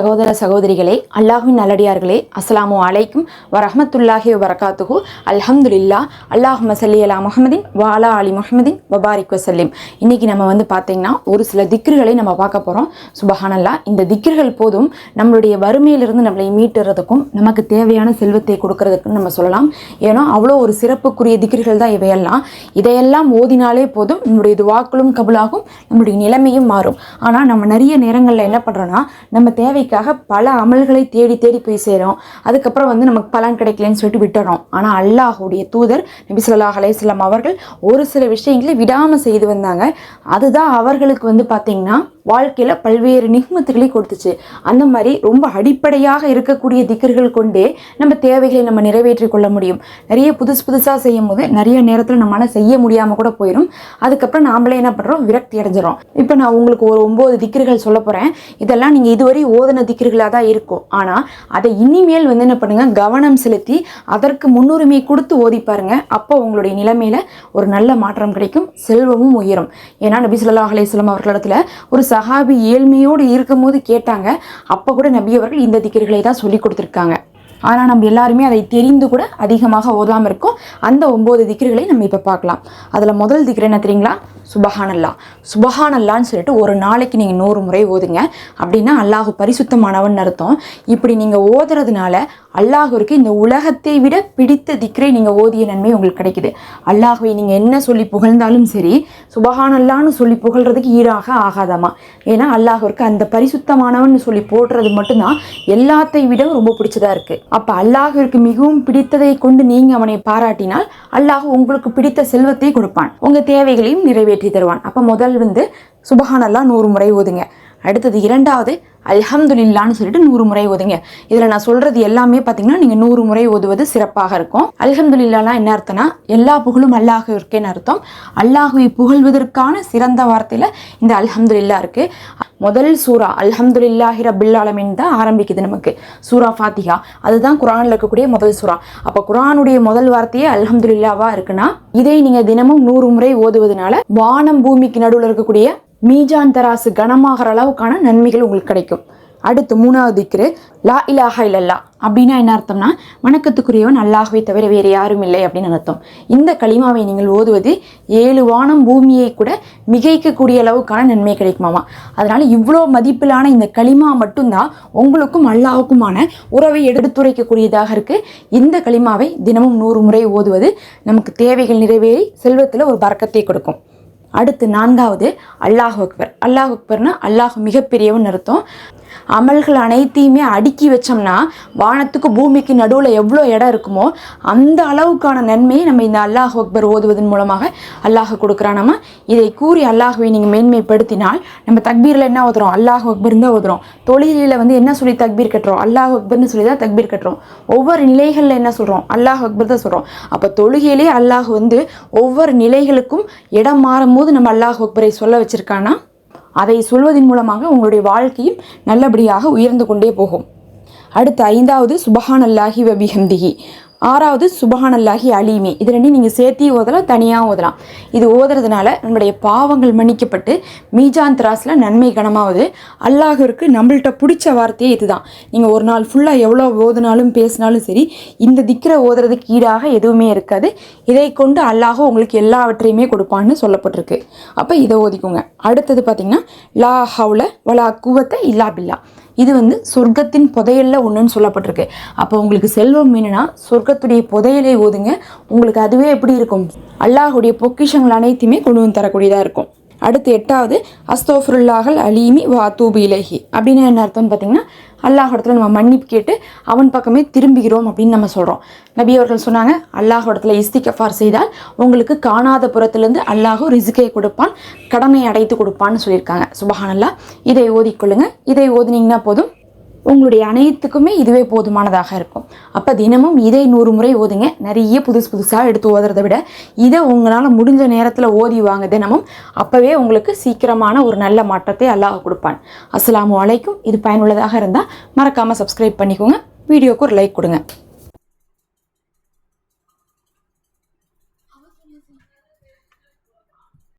சகோதர சகோதரிகளே அல்லாஹின் நல்லடியார்களே அஸ்ஸலாமு அலைக்கும் வரஹ்மத்துல்லாஹி வரகாத்துஹு அல்ஹம்துலில்லா அல்லாஹ் மசல்லி அலா முஹமதின் வாலா அலி முஹமதின் வபாரிக் வசல்லிம் இன்னைக்கு நம்ம வந்து பார்த்தீங்கன்னா ஒரு சில திக்ருகளை நம்ம பார்க்க போகிறோம் சுபஹானல்லா இந்த திக்ருகள் போதும் நம்மளுடைய வறுமையிலிருந்து நம்மளை மீட்டுறதுக்கும் நமக்கு தேவையான செல்வத்தை கொடுக்கறதுக்கும் நம்ம சொல்லலாம். ஏன்னா அவ்வளோ ஒரு சிறப்புக்குரிய திக்ருகள் தான் இவையெல்லாம். இதையெல்லாம் ஓதினாலே போதும் நம்முடைய துவாக்களும் கபுலாகும் நம்முடைய நிலைமையும் மாறும். ஆனால் நம்ம நிறைய நேரங்களில் என்ன பண்ணுறோன்னா நம்ம வெற்றிக்காக பல அமல்களை தேடி தேடி போய் சேரும். அதுக்கப்புறம் வந்து நமக்கு பலன் கிடைக்கலன்னு சொல்லிட்டு விட்டுறோம். ஆனால் அல்லாஹுடைய தூதர் நபி ஸல்லல்லாஹு அவர்கள் ஒரு சில விஷயங்களை விடாமல் செய்து வந்தாங்க. அதுதான் அவர்களுக்கு வந்து பார்த்திங்கன்னா வாழ்க்கையில் பல்வேறு நிகமத்துகளை கொடுத்துச்சு. அந்த மாதிரி ரொம்ப அடிப்படையாக இருக்கக்கூடிய திக்கர்கள் கொண்டே நம்ம தேவைகளை நம்ம நிறைவேற்றி கொள்ள முடியும். நிறைய புதுசு புதுசாக செய்யும் போது நிறைய நேரத்தில் நம்மளால் செய்ய முடியாமல் கூட போயிடும் அதுக்கப்புறம் நாமளே என்ன பண்ணுறோம் விரக்தி அடைஞ்சிடும் இப்போ நான் உங்களுக்கு ஒரு ஒம்பது திக்கர்கள் சொல்ல போகிறேன் இதெல்லாம் நீங்கள் இதுவரை ஓதன திக்கர்களாக தான் இருக்கும். ஆனால் அதை இனிமேல் வந்து என்ன பண்ணுங்கள் கவனம் செலுத்தி அதற்கு முன்னுரிமை கொடுத்து ஓதி பாருங்க. அப்போ உங்களுடைய நிலைமையில் ஒரு நல்ல மாற்றம் கிடைக்கும் செல்வமும் உயரும். ஏன்னா நபி சொல்லா அலையம் அவர்களிடத்தில் ஒரு சஹாபி ஏழ்மையோடு இருக்கும்போது கேட்டாங்க. அப்போ கூட நபி அவர்கள் இந்த திக்கிர்களை தான் சொல்லி கொடுத்துருக்காங்க. ஆனால் நம்ம எல்லாருமே அதை தெரிந்து கூட அதிகமாக ஓதாமல் இருக்கோம். அந்த ஒம்பது திக்கிர்களை நம்ம இப்போ பார்க்கலாம். அதில் முதல் திக்கிற என்ன தெரியுங்களா? சுபஹானல்லா. சுபஹானல்லான்னு சொல்லிட்டு ஒரு நாளைக்கு நீங்கள் நூறு முறை ஓதுங்க. அப்படின்னா அல்லாஹு பரிசுத்தமானவன் அர்த்தம். இப்படி நீங்கள் ஓதுறதுனால அல்லாஹருக்கு இந்த உலகத்தை விட பிடித்த திக்ரை நீங்கள் ஓதிய நன்மை உங்களுக்கு கிடைக்குது. அல்லாஹுவை நீங்கள் என்ன சொல்லி புகழ்ந்தாலும் சரி சுபஹானல்லான்னு சொல்லி புகழ்கிறதுக்கு ஈடாக ஆகாதாமா? ஏன்னா அல்லாஹருக்கு அந்த பரிசுத்தமானவன் சொல்லி போடுறது மட்டும்தான் எல்லாத்தை விட ரொம்ப பிடிச்சதாக இருக்குது அப்போ அல்லாஹிற்கு மிகவும் பிடித்ததை கொண்டு நீங்கள் அவனை பாராட்டினால் அல்லாஹ் உங்களுக்கு பிடித்த செல்வத்தை கொடுப்பான். உங்கள் தேவைகளையும் நிறைவேற்றி தருவான். அப்போ முதல் வந்து சுபஹானல்லா நூறு முறை ஓதுங்க. அடுத்தது இரண்டாவது அல்ஹம்துலில்லான்னு சொல்லிட்டு நூறு முறை ஓதுங்க. இதில் நான் சொல்கிறது எல்லாமே பார்த்தீங்கன்னா நீங்கள் நூறு முறை ஓதுவது சிறப்பாக இருக்கும். அல்ஹம்துலில்லாலாம் என்ன அர்த்தம்னா எல்லா புகழும் அல்லாஹுவிற்கேன்னு அர்த்தம். அல்லாஹுவை புகழ்வதற்கான சிறந்த வார்த்தையில் இந்த அல்ஹம்துலில்லா இருக்குது முதல் சூரா அல்ஹம்துலில்லாஹி ரபில் ஆலமின் தான் ஆரம்பிக்குது நமக்கு. சூரா ஃபாத்திஹா. அதுதான் குரானில் இருக்கக்கூடிய முதல் சூரா. அப்போ குரானுடைய முதல் வார்த்தையே அல்ஹம்துலில்லாவாக இருக்குன்னா இதை நீங்கள் தினமும் நூறு முறை ஓதுவதனால வானம் பூமிக்கு நடுவில் இருக்கக்கூடிய மீஜான் தராசு கனமாகிற அளவுக்கான நன்மைகள் உங்களுக்கு கிடைக்கும். அடுத்து மூணாவது திக்ரு லா இலாஹா இல்லல்லா. அப்படின்னா என்ன அர்த்தம்னா வணக்கத்துக்குரியவன் அல்லாஹுவை தவிர வேறு யாரும் இல்லை அப்படின்னு அர்த்தம். இந்த களிமாவை நீங்கள் ஓதுவது ஏழு வானம் பூமியை கூட மிகைக்கக்கூடிய அளவுக்கான நன்மை கிடைக்குமாமா? அதனால் இவ்வளோ மதிப்பிலான இந்த களிமா மட்டும்தான் உங்களுக்கும் அல்லாஹுக்குமான உறவை எடுத்துரைக்கக்கூடியதாக இருக்கு. இந்த களிமாவை தினமும் நூறு முறை ஓதுவது நமக்கு தேவைகள் நிறைவேறி செல்வத்தில் ஒரு பறக்கத்தை கொடுக்கும். அடுத்து நான்காவது அல்லாஹ் அக்பர். அல்லாஹ் அக்பர்னா அல்லாஹ் மிகப்பெரியவன் அர்த்தம். அமல்கள் அனைத்தையுமே அடுக்கி வச்சோம்னா வானத்துக்கு பூமிக்கு நடுவில் எவ்வளோ இடம் இருக்குமோ அந்த அளவுக்கான நன்மையை நம்ம இந்த அல்லாஹ் அக்பர் ஓதுவதன் மூலமாக அல்லாஹ் கொடுக்குறானாமா இதை கூறி அல்லாஹுவை நீங்கள் மேன்மைப்படுத்தினால் நம்ம தக்பீரில் என்ன ஓதுறோம்? அல்லாஹ் அக்பர் தான் ஓதுறோம். தொழிலில் வந்து என்ன சொல்லி தக்பீர் கட்டுறோம்? அல்லாஹ் அக்பர்னு சொல்லி தான் தக்பீர் கட்டுறோம். ஒவ்வொரு நிலைகளில் என்ன சொல்கிறோம் அல்லாஹ் அக்பர் தான் சொல்கிறோம் அப்போ தொழுகையிலே அல்லாஹ் வந்து ஒவ்வொரு நிலைகளுக்கும் இடம் போது நம்ம அல்லாஹ் அக்பரை சொல்ல வச்சிருக்கானா? அதை சொல்வதன் மூலமாக உங்களுடைய வாழ்க்கையும் நல்லபடியாக உயர்ந்து கொண்டே போகும். அடுத்து ஐந்தாவது சுபஹான் அல்லாஹி வபிஹம்திஹி. ஆறாவது சுபஹானல்லாஹி அலீமி. இது ரெண்டையும் நீங்கள் சேர்த்தி ஓதலாம் தனியாக ஓதலாம். இது ஓதுறதுனால நம்மளுடைய பாவங்கள் மன்னிக்கப்பட்டு மீஜான் திராஸில் நன்மை கனமாவது அல்லாஹருக்கு நம்மள்கிட்ட பிடிச்ச வார்த்தையே இதுதான். நீங்கள் ஒரு நாள் ஃபுல்லாக எவ்வளோ ஓதுனாலும் பேசினாலும் சரி இந்த திக்கிற ஓதுறதுக்கு ஈடாக எதுவுமே இருக்காது. இதை கொண்டு அல்லாஹ் உங்களுக்கு எல்லாவற்றையுமே கொடுப்பான்னு சொல்லப்பட்டிருக்கு. அப்போ இதை ஓதிக்கோங்க. அடுத்தது பார்த்தீங்கன்னா லா ஹவுல வலா குவத்தை இல்லா பில்லா. இது வந்து சொர்க்கத்தின் புதையல்ல ஒன்றுன்னு சொல்லப்பட்டிருக்கு. அப்போ உங்களுக்கு செல்வம் வேணும்னா சொர்க்கத்துடைய புதையலை ஓதுங்க. உங்களுக்கு அதுவே எப்படி இருக்கும்? அல்லாஹுடைய பொக்கிஷங்கள் அனைத்தையுமே கொண்டு வந்து தரக்கூடியதாக இருக்கும். அடுத்து எட்டாவது அஸ்தோஃபுல்லாஹல் அலீமி வா தூபு இலஹி. அப்படின்னு என்ன அர்த்தம்னு பார்த்தீங்கன்னா அல்லாஹ் இடத்துல நம்ம மன்னிப்பு கேட்டு அவன் பக்கமே திரும்புகிறோம் அப்படின்னு நம்ம சொல்கிறோம் நபி அவர்கள் சொன்னாங்க அல்லாஹ் இடத்துல இஸ்திகஃபார் செய்தால் உங்களுக்கு காணாத புறத்திலேருந்து அல்லாஹும் ரிசுக்கை கொடுப்பான் கடனை அடைத்து கொடுப்பான்னு சொல்லியிருக்காங்க. சுபஹானல்லா. இதை ஓதிக்கொள்ளுங்க. இதை ஓதினீங்கன்னா போதும். உங்களுடைய அனைத்துக்குமே இதுவே போதுமானதாக இருக்கும். அப்போ தினமும் இதை நூறு முறை ஓதுங்க. நிறைய புதுசு புதுசாக எடுத்து ஓதுறதை விட இதை உங்களால் முடிஞ்ச நேரத்தில் ஓதி வாங்க தினமும். அப்போவே உங்களுக்கு சீக்கிரமான ஒரு நல்ல மாற்றத்தை அல்லாஹ் கொடுப்பான். அஸ்ஸலாமு அலைக்கும். இது பயனுள்ளதாக இருந்தால் மறக்காமல் சப்ஸ்கிரைப் பண்ணிக்கோங்க. வீடியோக்கு ஒரு லைக் கொடுங்க.